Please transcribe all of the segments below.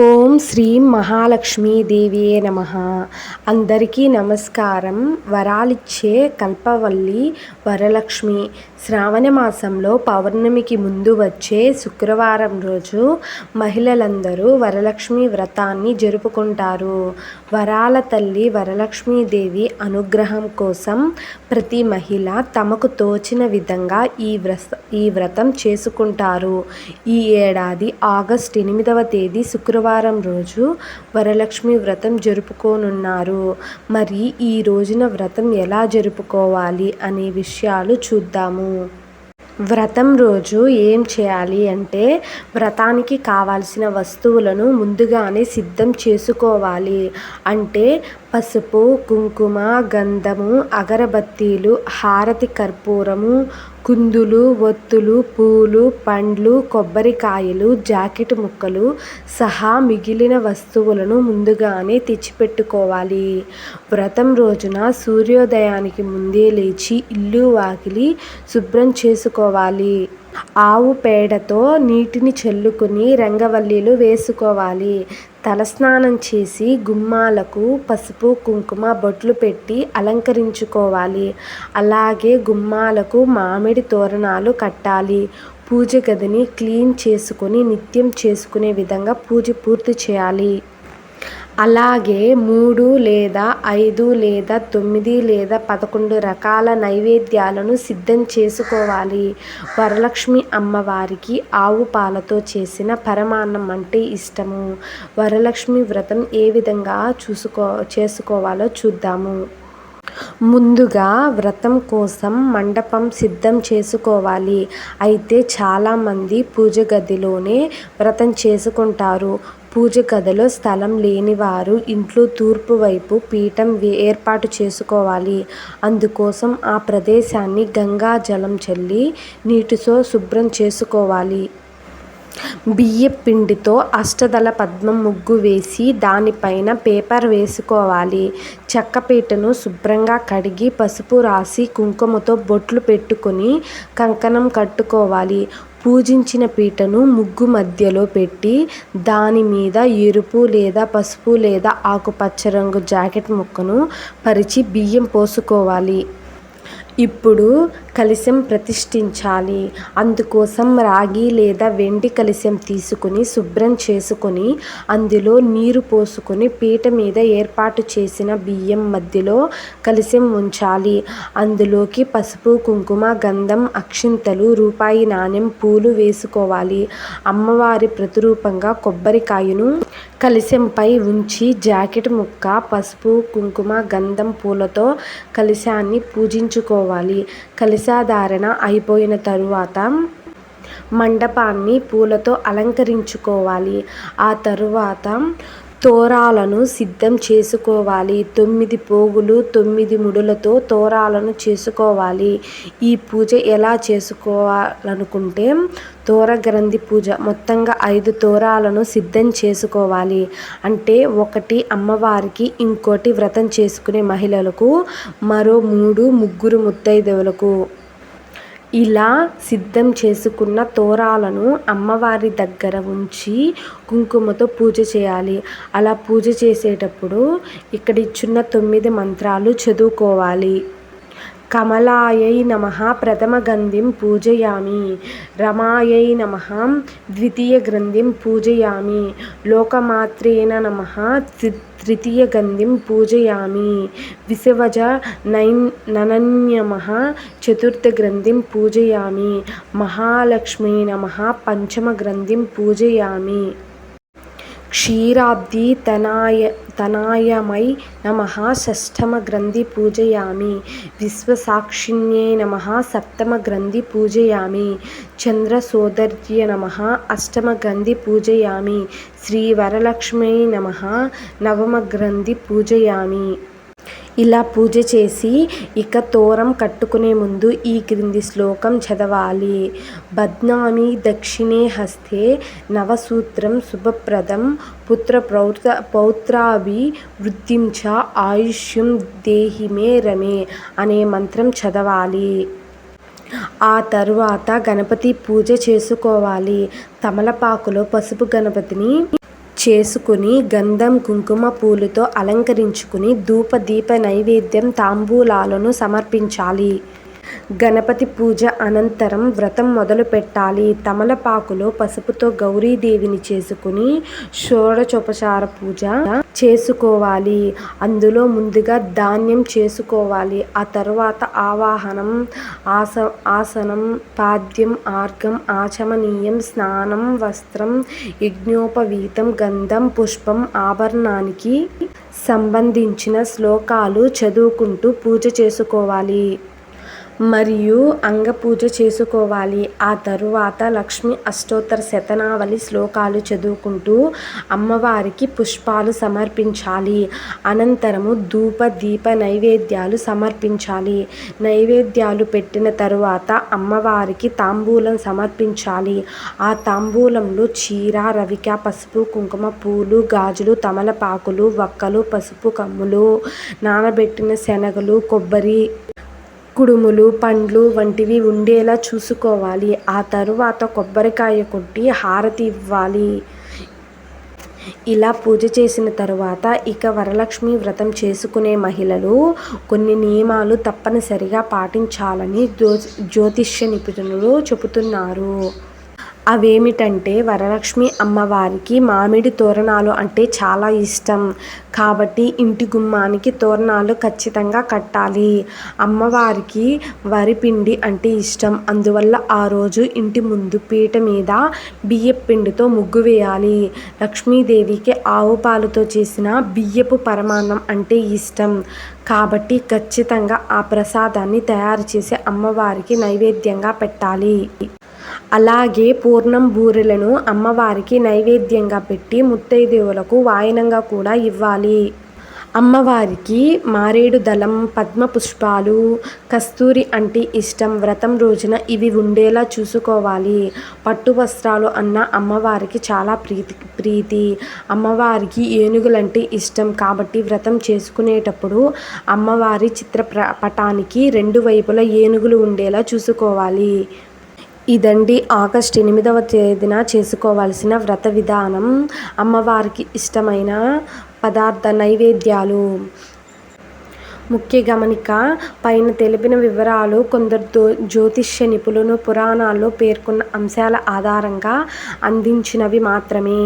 ఓం శ్రీ మహాలక్ష్మీదేవియే నమ. అందరికీ నమస్కారం. వరాలిచ్చే కల్పవల్లి వరలక్ష్మి. శ్రావణ మాసంలో పౌర్ణమికి ముందు వచ్చే శుక్రవారం రోజు మహిళలందరూ వరలక్ష్మి వ్రతాన్ని జరుపుకుంటారు. వరాల తల్లి వరలక్ష్మీదేవి అనుగ్రహం కోసం ప్రతి మహిళ తమకు తోచిన విధంగా ఈ వ్రత ఈ వ్రతం చేసుకుంటారు. ఈ ఏడాది ఆగస్ట్ ఎనిమిదవ తేదీ శుక్రవారం రోజు వరలక్ష్మి వ్రతం జరుపుకోనున్నారు. మరి ఈ రోజున వ్రతం ఎలా జరుపుకోవాలి అనే విషయాలు చూద్దాము. వ్రతం రోజు ఏం చేయాలి అంటే వ్రతానికి కావాల్సిన వస్తువులను ముందుగానే సిద్ధం చేసుకోవాలి. అంటే పసుపు కుంకుమ గంధము అగరబత్తీలు హారతి కర్పూరము కుందులు ఒత్తులు పూలు పండ్లు కొబ్బరికాయలు జాకెట్ ముక్కలు సహా మిగిలిన వస్తువులను ముందుగానే తెచ్చిపెట్టుకోవాలి. వ్రతం రోజున సూర్యోదయానికి ముందే లేచి ఇల్లు వాకిలి శుభ్రం చేసుకోవాలి. ఆవు పేడతో నీటిని చల్లుకుని రంగవల్లీలు వేసుకోవాలి. తలస్నానం చేసి గుమ్మాలకు పసుపు కుంకుమ బొట్లు పెట్టి అలంకరించుకోవాలి. అలాగే గుమ్మాలకు మామిడి తోరణాలు కట్టాలి. పూజ గదిని క్లీన్ చేసుకొని నిత్యం చేసుకునే విధంగా పూజ పూర్తి చేయాలి. అలాగే మూడు లేదా ఐదు లేదా తొమ్మిది లేదా పదకొండు రకాల నైవేద్యాలను సిద్ధం చేసుకోవాలి. వరలక్ష్మి అమ్మవారికి ఆవు పాలతో చేసిన పరమాన్నం అంటే ఇష్టము. వరలక్ష్మి వ్రతం ఏ విధంగా చూసుకో చేసుకోవాలో చూద్దాము. ముందుగా వ్రతం కోసం మండపం సిద్ధం చేసుకోవాలి. అయితే చాలామంది పూజ గదిలోనే వ్రతం చేసుకుంటారు. పూజ గదిలో స్థలం లేనివారు ఇంట్లో తూర్పు వైపు పీఠం ఏర్పాటు చేసుకోవాలి. అందుకోసం ఆ ప్రదేశాన్ని గంగా జలం చల్లి నీటితో శుభ్రం చేసుకోవాలి. బియ్యపిండితో అష్టదళ పద్మం ముగ్గు వేసి దానిపైన పేపర్ వేసుకోవాలి. చెక్కపీటను శుభ్రంగా కడిగి పసుపు రాసి కుంకుమతో బొట్లు పెట్టుకొని కంకణం కట్టుకోవాలి. పూజించిన పీటను ముగ్గు మధ్యలో పెట్టి దాని మీద ఎరుపు లేదా పసుపు లేదా ఆకుపచ్చ రంగు జాకెట్ ముక్కను పరిచి బియ్యం పోసుకోవాలి. ఇప్పుడు కలశం ప్రతిష్ఠించాలి. అందుకోసం రాగి లేదా వెండి కలశం తీసుకుని శుభ్రం చేసుకొని అందులో నీరు పోసుకొని పీట మీద ఏర్పాటు చేసిన బియ్యం మధ్యలో కలశం ఉంచాలి. అందులోకి పసుపు కుంకుమ గంధం అక్షింతలు రూపాయి నాణ్యం పూలు వేసుకోవాలి. అమ్మవారి ప్రతిరూపంగా కొబ్బరికాయను కలశంపై ఉంచి జాకెట్ ముక్క పసుపు కుంకుమ గంధం పూలతో కలశాన్ని పూజించుకోవాలి. కలశాధారణ అయిపోయిన తరువాత మండపాన్ని పూలతో అలంకరించుకోవాలి. ఆ తరువాత తోరాలను సిద్ధం చేసుకోవాలి. తొమ్మిది పోగులు తొమ్మిది ముడులతో తోరాలను చేసుకోవాలి. ఈ పూజ ఎలా చేసుకోవాలనుకుంటే తోర గ్రంథి పూజ మొత్తంగా ఐదు తోరాలను సిద్ధం చేసుకోవాలి. అంటే ఒకటి అమ్మవారికి ఇంకోటి వ్రతం చేసుకునే మహిళలకు మరో మూడు ముగ్గురు ముత్తైదేవులకు. ఇలా సిద్ధం చేసుకున్న తోరాలను అమ్మవారి దగ్గర ఉంచి కుంకుమతో పూజ చేయాలి. అలా పూజ చేసేటప్పుడు ఇక్కడ ఇచ్చిన తొమ్మిది మంత్రాలు చదువుకోవాలి. కమలాయై నమ ప్రథమ గంధిం పూజయామి. రమాయై నమ ద్వితీయ గ్రంథిం పూజయామి. లోకమాత్రేణ నమ తృతీయ గంధిం పూజయామి. విసవజ నైన్ ననన్యమ చతుర్థ గ్రంథిం పూజయామి. మహాలక్ష్మీ నమ పంచమ గ్రంథిం పూజయామి. క్షీరాబ్ది తనాయ తనాయమై నమ షష్టమ గ్రంథి పూజయామి. విశ్వసాక్షిణ్యే నమ సప్తమ గ్రంథి పూజయామి. చంద్రసోదర్య నమ అష్టమ గ్రంథి పూజయామి. శ్రీవరలక్ష్మీ నమ నవమ గ్రంథి పూజయామి. ఇలా పూజ చేసి ఇక తోరం కట్టుకునే ముందు ఈ క్రింది శ్లోకం చదవాలి. బద్నామి దక్షిణే హస్తే నవసూత్రం శుభప్రదం పుత్ర పౌత్ర పౌత్రాభి వృద్ధిం చ ఆయుష్యం దేహి మే రమే అనే మంత్రం చదవాలి. ఆ తరువాత గణపతి పూజ చేసుకోవాలి. తమలపాకులో పసుపు గణపతిని చేసుకుని గంధం కుంకుమ పూలతో అలంకరించుకుని ధూప దీప నైవేద్యం తాంబూలాలను సమర్పించాలి. గణపతి పూజ అనంతరం వ్రతం మొదలు పెట్టాలి. తమలపాకులో పసుపుతో గౌరీదేవిని చేసుకుని షోడచోపచార పూజ చేసుకోవాలి. అందులో ముందుగా ధాన్యం చేసుకోవాలి. ఆ తర్వాత ఆవాహనం ఆస ఆసనం పాద్యం ఆర్గం ఆచమనీయం స్నానం వస్త్రం యజ్ఞోపవీతం గంధం పుష్పం ఆభరణానికి సంబంధించిన శ్లోకాలు చదువుకుంటూ పూజ చేసుకోవాలి. మరియు అంగపూజ చేసుకోవాలి. ఆ తరువాత లక్ష్మి అష్టోత్తర శతనావళి శ్లోకాలు చదువుకుంటూ అమ్మవారికి పుష్పాలు సమర్పించాలి. అనంతరము ధూప దీప నైవేద్యాలు సమర్పించాలి. నైవేద్యాలు పెట్టిన తరువాత అమ్మవారికి తాంబూలం సమర్పించాలి. ఆ తాంబూలంలో చీర రవిక పసుపు కుంకుమ పూలు గాజులు తమలపాకులు వక్కలు పసుపు కమ్ములు నానబెట్టిన శనగలు కొబ్బరి కుడుములు పండ్లు వంటివి ఉండేలా చూసుకోవాలి. ఆ తరువాత కొబ్బరికాయ కొట్టి హారతి ఇవ్వాలి. ఇలా పూజ చేసిన తరువాత ఇక వరలక్ష్మి వ్రతం చేసుకునే మహిళలు కొన్ని నియమాలు తప్పనిసరిగా పాటించాలని జ్యో జ్యోతిష్య నిపుణులు చెబుతున్నారు. అవేమిటంటే వరలక్ష్మి అమ్మవారికి మామిడి తోరణాలు అంటే చాలా ఇష్టం. కాబట్టి ఇంటి గుమ్మానికి తోరణాలు ఖచ్చితంగా కట్టాలి. అమ్మవారికి వరిపిండి అంటే ఇష్టం. అందువల్ల ఆ రోజు ఇంటి ముందు పీట మీద బియ్యపు పిండితో ముగ్గు వేయాలి. లక్ష్మీదేవికి ఆవు పాలతో చేసిన బియ్యపు పరమాన్నం అంటే ఇష్టం. కాబట్టి ఖచ్చితంగా ఆ ప్రసాదాన్ని తయారు చేసి అమ్మవారికి నైవేద్యంగా పెట్టాలి. అలాగే పూర్ణం బూరెలను అమ్మవారికి నైవేద్యంగా పెట్టి ముత్తైదేవులకు వాయనంగా కూడా ఇవ్వాలి. అమ్మవారికి మారేడు దళం పద్మ పుష్పాలు కస్తూరి అంటే ఇష్టం వ్రతం రోజున ఇవి ఉండేలా చూసుకోవాలి. పట్టు వస్త్రాలు అన్న అమ్మవారికి చాలా ప్రీతి ప్రీతి. అమ్మవారికి ఏనుగులంటే ఇష్టం కాబట్టి వ్రతం చేసుకునేటప్పుడు అమ్మవారి చిత్ర పటానికి రెండు వైపులా ఏనుగులు ఉండేలా చూసుకోవాలి. ఇదండి ఆగస్ట్ ఎనిమిదవ తేదీన చేసుకోవాల్సిన వ్రత విధానం. అమ్మవారికి ఇష్టమైన పదార్థ నైవేద్యాలు. ముఖ్య గమనిక పైన తెలిపిన వివరాలు కొందరు జ్యోతిష్య నిపుణులు పురాణాల్లో పేర్కొన్న అంశాల ఆధారంగా అందించినవి మాత్రమే.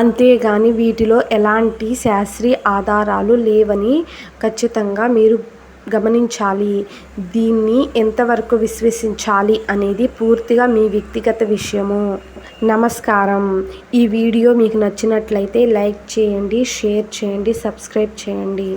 అంతేగాని వీటిలో ఎలాంటి శాస్త్రీయ ఆధారాలు లేవని ఖచ్చితంగా మీరు గమనించాలి. దీన్ని ఎంతవరకు విశ్వసించాలి అనేది పూర్తిగా మీ వ్యక్తిగత విషయము. నమస్కారం. ఈ వీడియో మీకు నచ్చినట్లయితే లైక్ చేయండి షేర్ చేయండి సబ్స్క్రైబ్ చేయండి.